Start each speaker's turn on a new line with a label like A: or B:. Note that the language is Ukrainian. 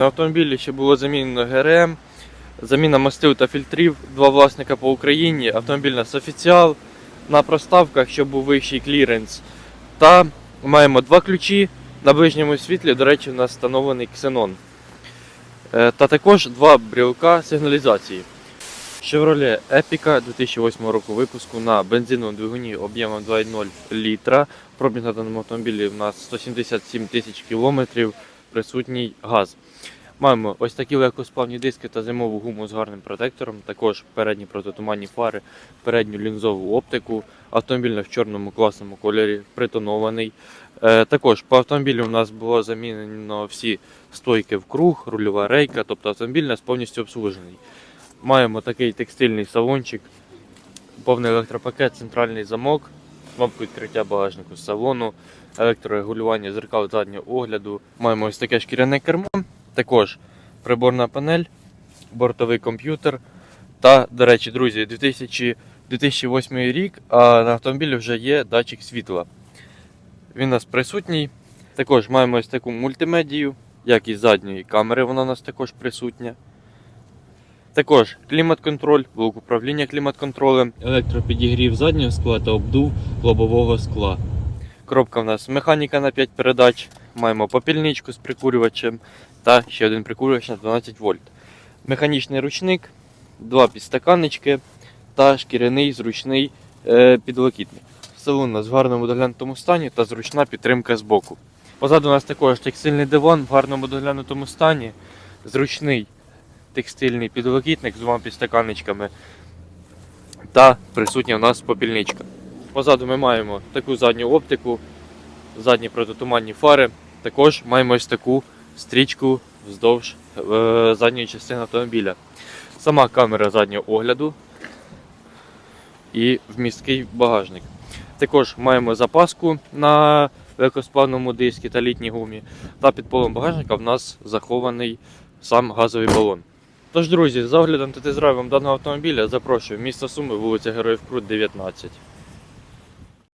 A: На автомобілі ще було замінено ГРМ, заміна мастил та фільтрів, два власника по Україні, автомобіль нас офіціал на проставках, щоб був вищий кліренс. Та маємо два ключі. На ближньому світлі, до речі, у нас встановлений ксенон. Е, Та також два брілка сигналізації. Chevrolet Epica 2008 року випуску на бензиновому двигуні об'ємом 2,0 літра. Пробіг на даному автомобілі у нас 177 тисяч кілометрів, присутній газ. Маємо ось такі легкосплавні диски та зимову гуму з гарним протектором, також передні протитуманні фари, передню лінзову оптику, автомобіль в чорному класному кольорі, притонований. Е, також по автомобілю у нас було замінено всі стойки в круг, рульова рейка, тобто автомобіль у нас повністю обслужений. Маємо такий текстильний салончик, повний електропакет, центральний замок, кнопку відкриття багажнику салону, електрорегулювання зеркал заднього огляду. Маємо ось таке шкіряне кермо, також приборна панель, бортовий комп'ютер. Та, до речі, друзі, 2000, 2008 рік, а на автомобілі вже є датчик світла. Він у нас присутній. Також маємо ось таку мультимедію, як і задньої камери, вона у нас також присутня. Також клімат-контроль, блок управління клімат-контролем, електропідігрів заднього скла та обдув лобового скла. Коробка в нас механіка на 5 передач. Маємо попільничку з прикурювачем та ще один прикурювач на 12 вольт. Механічний ручник, два підстаканнички та шкіряний зручний е, підлокітник. Салон у нас в гарному доглянутому стані та зручна підтримка з боку. Позаду у нас також текстильний диван в гарному доглянутому стані, зручний текстильний підлокітник з двома підстаканничками та присутня у нас попільничка. Позаду ми маємо таку задню оптику, задні протитуманні фари. Також маємо ось таку стрічку вздовж е, задньої частини автомобіля. Сама камера заднього огляду і вмісткий багажник. Також маємо запаску на легкосплавному дискі та літній гумі. Та під полом багажника в нас захований сам газовий балон. Тож, друзі, за оглядом та тест-драйвом даного автомобіля запрошую місто Суми, вулиця Героїв Крут, 19.